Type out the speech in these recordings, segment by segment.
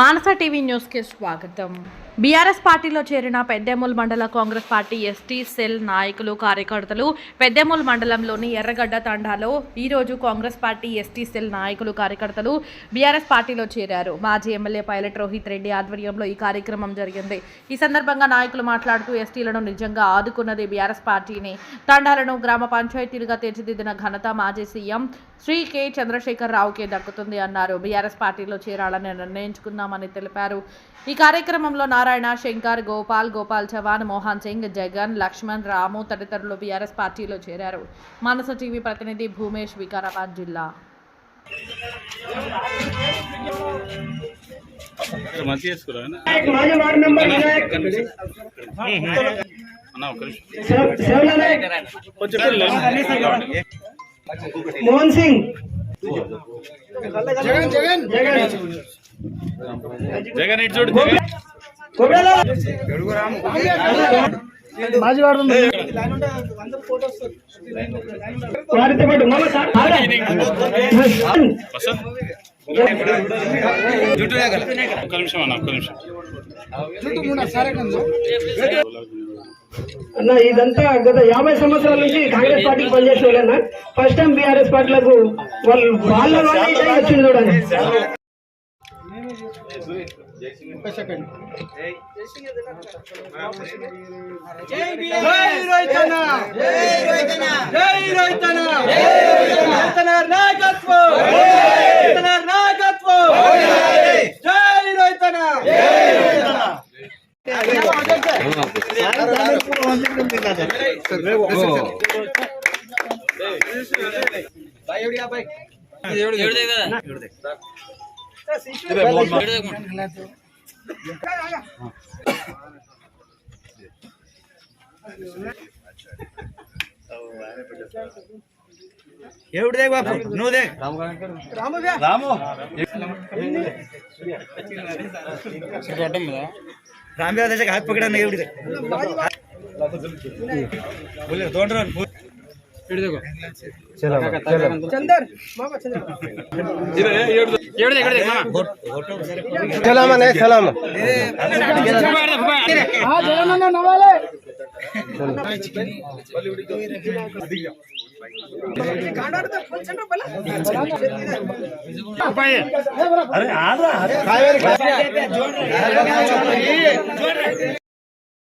మానస TV న్యూస్కి స్వాగతం. BRS పార్టీలో చేరిన పెద్దెమూల్ మండల కాంగ్రెస్ పార్టీ ఎస్టీ సెల్ నాయకులు కార్యకర్తలు పెద్దెమూల్ మండలంలోని ఎర్రగడ్డ తండాలో ఈరోజు కాంగ్రెస్ పార్టీ ఎస్టీ సెల్ నాయకులు కార్యకర్తలు బీఆర్ఎస్ పార్టీలో చేరారు. మాజీ ఎమ్మెల్యే పైలట్ రోహిత్ రెడ్డి ఆధ్వర్యంలో ఈ కార్యక్రమం జరిగింది. ఈ సందర్భంగా నాయకులు మాట్లాడుతూ ఎస్టీలను నిజంగా ఆదుకున్నది బీఆర్ఎస్ పార్టీని. తండాలను గ్రామ పంచాయతీలుగా తీర్చిదిద్దిన ఘనత మాజీ సీఎం శ్రీ కె. చంద్రశేఖర్ రావుకే దక్కుతుంది అన్నారు. బీఆర్ఎస్ పార్టీలో చేరాలని నిర్ణయించుకున్నామని తెలిపారు. ఈ కార్యక్రమంలో నారాయణ శంకర్ గోపాల్ గోపాల్ చవాన్ మోహన్ సింగ్ జగన్ లక్ష్మణ్ రాము తదితరులు బీఆర్ఎస్ పార్టీలో చేరారు మానస టీవీ ప్రతినిధి భూమేష్ వికారాబాద్ జిల్లా మంచి చేసుకురా మాజీ వార్డు మెంబర్ వినాయక్ అన్న ఒక నిమిషం శివ- శివల నాయక్ కొంచెం పిల్లలు. మోహన్ సింగ్ జగన్ జగన్ జగన్ ఇటు చూడు జగన్ ఒక్క నిమిషం అన్న ఒక్క నిమిషం అన్న ఇదంతా గత యాభై సంవత్సరాల నుంచి కాంగ్రెస్ పార్టీకి పనిచేసిన వాళ్ళన్న ఫస్ట్ టైం బీఆర్ఎస్ పార్టీలకు వాళ్ళు వాళ్ళ వాళ్ళ వచ్చింది చూడండి. ఒక సెకండ్ జై రోహితన జై రోహితన జై రోహితన రోహితన నాయకత్వం. రోహితన నాయకత్వం. జై రోహితన జై రోహితన దేవుడు దేవుడు దేవుడు దేవుడు ఎవడు దేగు బాపు? నువ్వు దే రాము రాము రామ్. దేశ హాత్ పకడా ఎవడు దే తోండ్రాను ಇಡ देखो चलो चलो ಚಂದರ್ ಮಾಮ ಚಂದರ್ ಇರ ಏಡ ಏಡ ಏಡ ಮಾಮ ಸಲಾಮ ನೇ ಸಲಾಮ ಆ ಜಯನನ್ನ ನವಾಲೆ ಅರೆ ಆದ್ರ ಕಾವೇರಿ ಕಾವೇರಿ ಜೋಡ್ರಿ ಜೋಡ್ರಿ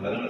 அதனால